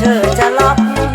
เธอจะลับ